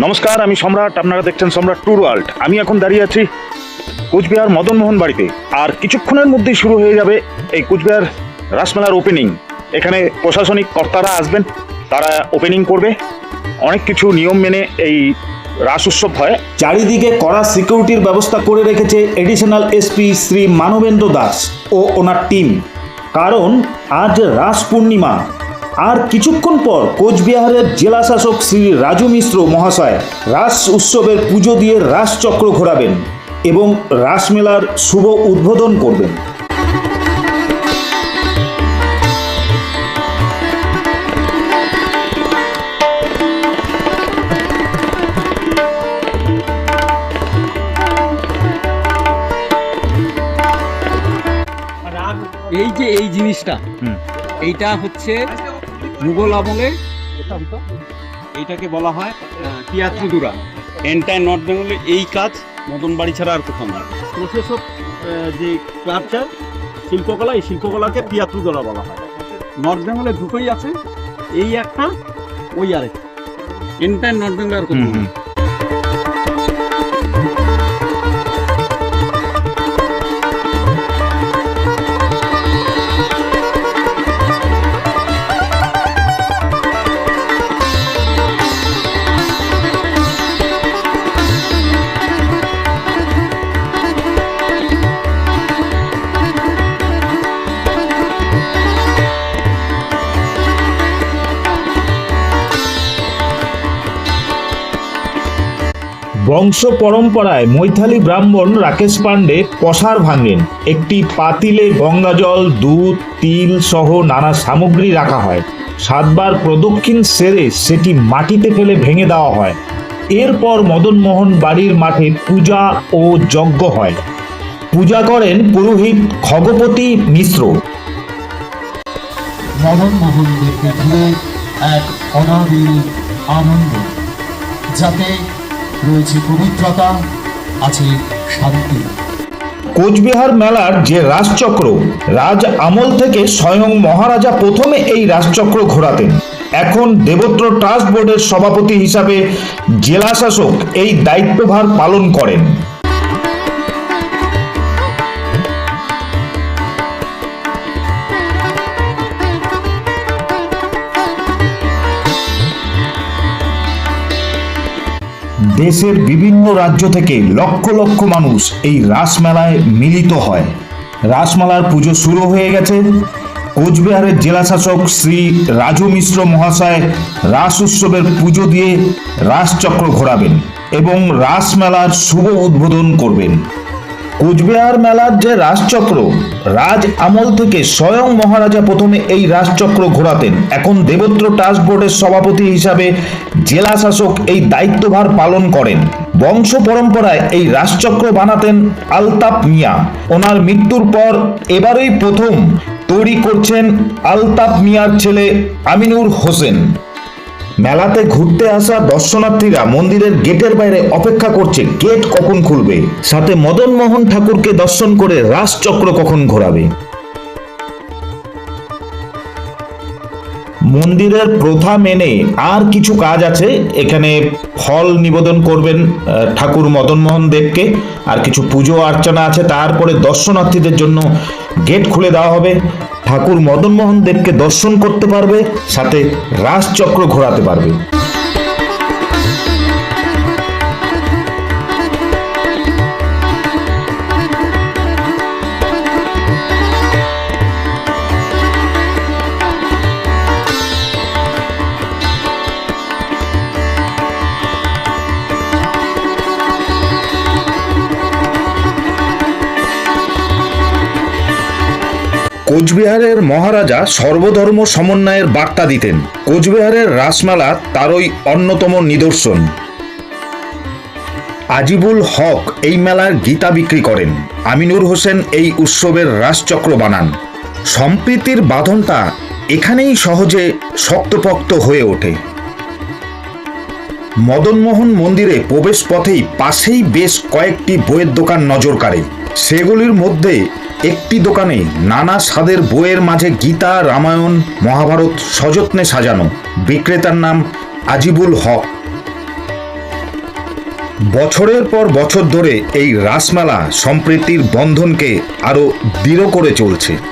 নমস্কার, আমি সম্রাট, আপনারা দেখছেন সম্রাট ট্যুর ওয়ার্ল্ড। আমি এখন দাঁড়িয়ে আছি কুচবিহার মদনমোহন বাড়িতে। আর কিছুক্ষণের মধ্যেই শুরু হয়ে যাবে এই কুচবিহার রাসমেলার ওপেনিং এখানে প্রশাসনিক কর্তারা আসবেন, তারা ওপেনিং করবে। অনেক কিছু নিয়ম মেনে এই রাস উৎসব হয়। চারিদিকে কড়া সিকিউরিটির ব্যবস্থা করে রেখেছে এডিশনাল এসপি শ্রী মানবেন্দ্র দাস ও ওনার টিম কারণ আজ রাস পূর্ণিমা আর কিছুক্ষণ পর কোচবিহারের জেলা শাসক শ্রী রাজু মিশ্র মহাশয় রাস উৎসবের পুজো দিয়ে রাসচক্র ঘোরাবেন এবং রাসমেলার শুভ উদ্বোধন করবেন এই যে এই জিনিসটা হুম। এইটা হচ্ছে মুঘল আমলে এইটাকে বলা হয় তিয়াত্রুদুরা। এন্টায়ার নর্থ বেঙ্গলে এই কাজ মদন বাড়ি ছাড়া আর কোথাও নয় প্রসেস যে কালচার শিল্পকলা এই শিল্পকলাকে তিয়াত্রুদুরা বলা হয়। নর্থ বেঙ্গলে দুটোই আছে এই একটা ওই আরেকটা। এন্টায়ার নর্থ বেঙ্গলে আর কোথাও বংশ পরম্পরায় মৈথালি ব্রাহ্মণ রাকেশ পাণ্ডে পসার ভাঙেন। একটি পাতিলে গঙ্গাজল দুধ, তিল সহ নানা সামগ্রী রাখা হয়। সাতবার প্রদক্ষিণ সেরে সেটি মাটিতে ফেলে ভেঙে দেওয়া হয়। এরপর মদনমোহন বাড়ির মাঠে পূজা ও যজ্ঞ হয়। পূজা করেন পুরোহিত খগপতি মিশ্র। মদন মোহন দেখতে ঘিরে এক অনাবিল আনন্দ, যাতে রয়েছে পবিত্রতা, আছে শান্তি। কোচবিহার মেলার যে রাজচক্র, রাজ আমল থেকে স্বয়ং মহারাজা প্রথমে এই রাজচক্র ঘোরাতেন। এখন দেবত্র ট্রাস্ট বোর্ডের সভাপতি হিসাবে জেলা শাসক এই দায়িত্বভার পালন করেন। দেশের বিভিন্ন রাজ্য থেকে লক্ষ লক্ষ মানুষ এই রাসমেলায় মিলিত হয়। রাসমেলার পুজো শুরু হয়ে গেছে। কোচবিহারের জেলাশাসক শ্রী রাজু মিশ্র মহাশয় রাস উৎসবের পুজো দিয়ে রাসচক্র ঘোরাবেন এবং রাসমেলার শুভ উদ্বোধন করবেন। কোচবিহার মেলার যে রাজচক্র, রাজ আমল থেকে স্বয়ং মহারাজা প্রথমে এই রাজচক্র ঘোরাতেন। এখন দেবত্র ট্রাস্ট বোর্ডের সভাপতি হিসাবে জেলা শাসক এই দায়িত্বভার পালন করেন। বংশ পরম্পরায় এই রাজচক্র বানাতেন আলতাপ মিয়া। ওনার মৃত্যুর পর এবারই প্রথম তৈরি করছেন আলতাপ মিয়ার ছেলে আমিনুর হোসেন। মেলাতে ঘুরতে আসা দর্শনার্থীরা মন্দিরের গেটের বাইরে অপেক্ষা করছে, গেট কখন খুলবে? সাথে মদন মোহন ঠাকুরকে দর্শন করে রাসচক্র কখন ঘোরাবে? মন্দিরের প্রথা মেনে আর কিছু কাজ আছে, এখানে ফল নিবেদন করবেন ঠাকুর মদনমোহন দেবকে, আর কিছু পুজো অর্চনা আছে, তারপরে দর্শনার্থীদের জন্য গেট খুলে দেওয়া হবে। ঠাকুর মদনমোহন দেবকে দর্শন করতে পারবে সাথে রাসচক্র ঘোরাতে পারবে। কোচবিহারের মহারাজা সর্বধর্ম সমন্বয়ের বার্তা দিতেন। কোচবিহারের রাসমেলা তারই অন্যতম নিদর্শন। আজিবুল হক এই মেলার গীতা বিক্রি করেন। আমিনুর হোসেন এই উৎসবের রাসচক্র বানান। সম্প্রীতির বাঁধনটা এখানেই সহজে শক্তপোক্ত হয়ে ওঠে। মদনমোহন মন্দিরে প্রবেশ পথেই পাশেই বেশ কয়েকটি বইয়ের দোকান নজর কাড়ে। সেগুলির মধ্যে একটি দোকানে নানা স্বাদের বইয়ের মাঝে গীতা, রামায়ণ, মহাভারত সযত্নে সাজানো। বিক্রেতার নাম আজিবুল হক। বছরের পর বছর ধরে এই রাসমেলা সম্প্রীতির বন্ধনকে আরও দৃঢ় করে চলছে।